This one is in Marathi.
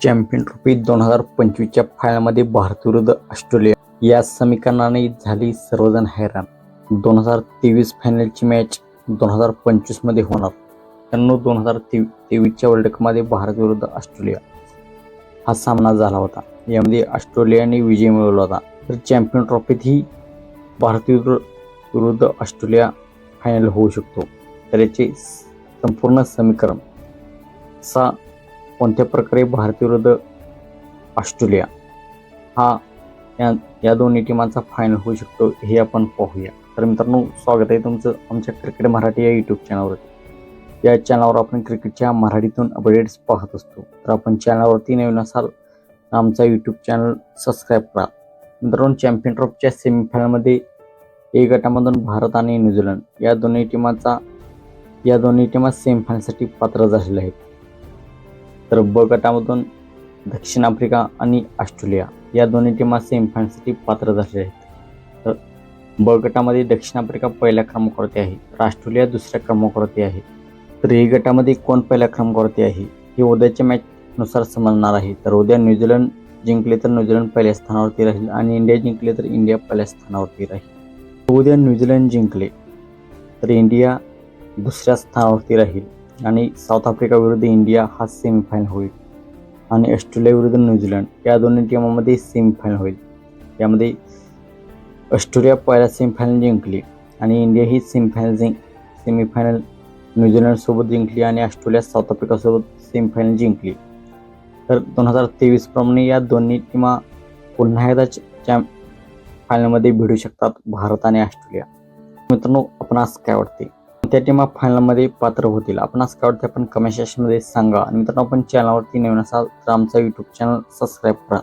चॅम्पियन ट्रॉफी दोन हजार पंचवीसच्या फायनलमध्ये भारत विरुद्ध ऑस्ट्रेलिया. या समीकरणाने झाली सर्वजण हैराण. दोन हजार तेवीस फायनलची मॅच दोन हजार पंचवीसमध्ये होणार. त्यांना दोन हजार तेवीसच्या वर्ल्ड कपमध्ये भारत विरुद्ध ऑस्ट्रेलिया. हा सामना झाला होता. यामध्ये ऑस्ट्रेलियाने विजय मिळवला होता. तर चॅम्पियन ट्रॉफीतही भारत विरुद्ध विरुद्ध ऑस्ट्रेलिया फायनल होऊ शकतो. तर याचे संपूर्ण समीकरण सा कोणत्या प्रकारे भारत विरुद्ध ऑस्ट्रेलिया हा या या दोन्ही टीमांचा फायनल होऊ शकतो हे आपण पाहूया. तर मित्रांनो स्वागत आहे तुमचं आमच्या क्रिकेट मराठी या यूट्यूब चॅनलवरती या चॅनलवर आपण क्रिकेटच्या मराठीतून अपडेट्स पाहत असतो. तर आपण चॅनलवरती नवीन असाल आमचा यूट्यूब चॅनल सबस्क्राईब करा. मित्रांनो चॅम्पियन ट्रॉफीच्या सेमीफायनलमध्ये ए गटामधून भारत आणि न्यूझीलंड या दोन्ही टीमांचा या दोन्ही टीमा सेमीफायनलसाठी पात्र झालेल्या आहेत. तर ब गटामधून दक्षिण आफ्रिका आणि ऑस्ट्रेलिया या दोन्ही टीमा सेमीफायनलसाठी पात्र झालेल्या आहेत. तर ब गटामध्ये दक्षिण आफ्रिका पहिल्या क्रमांकावरती आहे तर ऑस्ट्रेलिया दुसऱ्या क्रमांकावरती आहे. तर ए गटामध्ये कोण पहिल्या क्रमांकावरती आहे हे उद्याच्या मॅचनुसार समजणार आहे. तर उद्या न्यूझीलंड जिंकले तर न्यूझीलंड पहिल्या स्थानावरती राहील आणि इंडिया जिंकले तर इंडिया पहिल्या स्थानावरती राहील. उद्या न्यूझीलंड जिंकले तर इंडिया दुसऱ्या स्थानावरती राहील. आणि साऊथ आफ्रिका विरुद्ध इंडिया हा सेमीफायनल होईल. आणि ऑस्ट्रेलिया विरुद्ध न्यूझीलंड या दोन्ही टीमामध्ये सेमीफायनल होईल. यामध्ये ऑस्ट्रेलिया पहिला सेमीफायनल जिंकली आणि इंडिया ही सेमीफायनल जिंक सेमीफायनल न्यूझीलंडसोबत जिंकली आणि ऑस्ट्रेलिया साऊथ आफ्रिकासोबत सेमीफायनल जिंकली. तर दोन हजार तेवीसप्रमाणे या दोन्ही टीमा पुन्हा एकदा चॅम्प फायनलमध्ये भिडू शकतात भारत आणि ऑस्ट्रेलिया. मित्रांनो आपणास काय वाटते? कोणत्या टीमा फायनलमध्ये पात्र होतील. आपणास काय वाटते आपण कमेंट सेक्शनमध्ये सांगा. आणि मित्रांनो आपण चॅनलवरती नवीन असाल तर आमचा यूट्यूब चॅनल सबस्क्राईब करा.